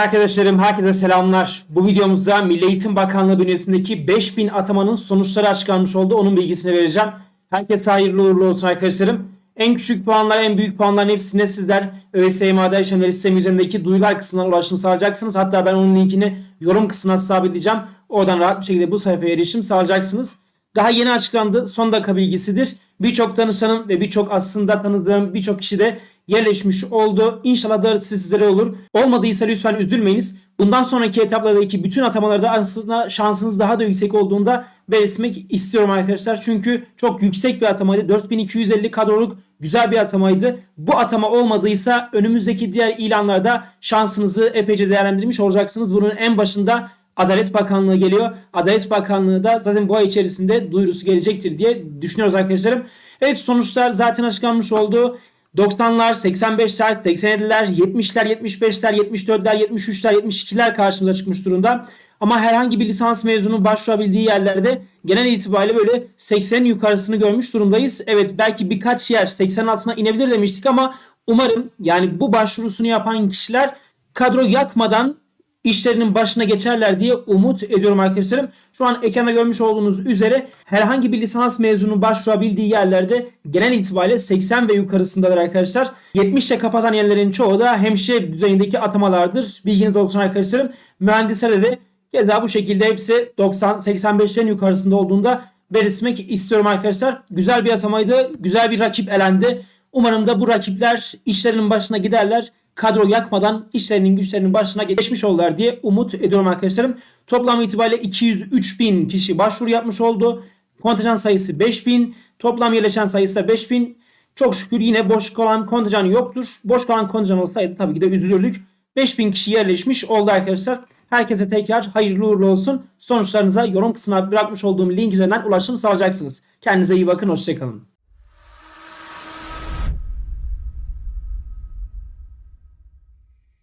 Arkadaşlarım herkese selamlar. Bu videomuzda Milli Eğitim Bakanlığı bünyesindeki 5000 atamanın sonuçları açıklanmış oldu. Onun bilgisini vereceğim. Herkese hayırlı uğurlu olsun arkadaşlarım. En küçük puanlar, en büyük puanların hepsine sizler ÖSYM'de işlemleri sistemi üzerindeki duyular kısmından ulaşım sağlayacaksınız. Hatta ben onun linkini yorum kısmına sabitleyeceğim. Oradan rahat bir şekilde bu sayfaya erişim sağlayacaksınız. Daha yeni açıklandı. Son dakika bilgisidir. Birçok tanışanım ve birçok aslında tanıdığım birçok kişi de yerleşmiş oldu. İnşallah darısı sizlere olur. Olmadıysa lütfen üzülmeyiniz. Bundan sonraki etaplardaki bütün atamalarda aslında şansınız daha da yüksek olduğunda belirtmek istiyorum arkadaşlar. Çünkü çok yüksek bir atamaydı. 4250 kadroluk güzel bir atamaydı. Bu atama olmadıysa önümüzdeki diğer ilanlarda şansınızı epeyce değerlendirmiş olacaksınız. Bunun en başında Adalet Bakanlığı geliyor. Adalet Bakanlığı da zaten bu ay içerisinde duyurusu gelecektir diye düşünüyoruz arkadaşlarım. Evet sonuçlar zaten açıklanmış oldu. 90'lar, 85'ler, 87'ler, 70'ler, 75'ler, 74'ler, 73'ler, 72'ler karşımıza çıkmış durumda. Ama herhangi bir lisans mezunu başvurabildiği yerlerde genel itibariyle böyle 80'in yukarısını görmüş durumdayız. Evet belki birkaç yer 80'in altına inebilir demiştik ama umarım yani bu başvurusunu yapan kişiler kadro yakmadan işlerinin başına geçerler diye umut ediyorum arkadaşlarım. Şu an ekranda görmüş olduğunuz üzere herhangi bir lisans mezunu başvurabildiği yerlerde genel itibariyle 80 ve yukarısındalar arkadaşlar. 70 ile kapatan yerlerin çoğu da hemşire düzeyindeki atamalardır. Bilginiz olsun arkadaşlarım. Mühendislerde de keza bu şekilde hepsi 90-85'lerin yukarısında olduğunda belirtmek istiyorum arkadaşlar. Güzel bir atamaydı. Güzel bir rakip elendi. Umarım da bu rakipler işlerinin başına giderler kadro yakmadan işlerinin güçlerinin başına geçmiş oldular diye umut ediyorum arkadaşlarım. Toplam itibariyle 203 bin kişi başvuru yapmış oldu. Kontenjan sayısı 5000. Toplam yerleşen sayısı da 5000. Çok şükür yine boş kalan kontenjan yoktur. Boş kalan kontenjan olsaydı tabii ki de üzülürdük. 5000 kişi yerleşmiş oldu arkadaşlar. Herkese tekrar hayırlı uğurlu olsun. Sonuçlarınıza yorum kısmına bırakmış olduğum link üzerinden ulaşım sağlayacaksınız. Kendinize iyi bakın. Hoşçakalın.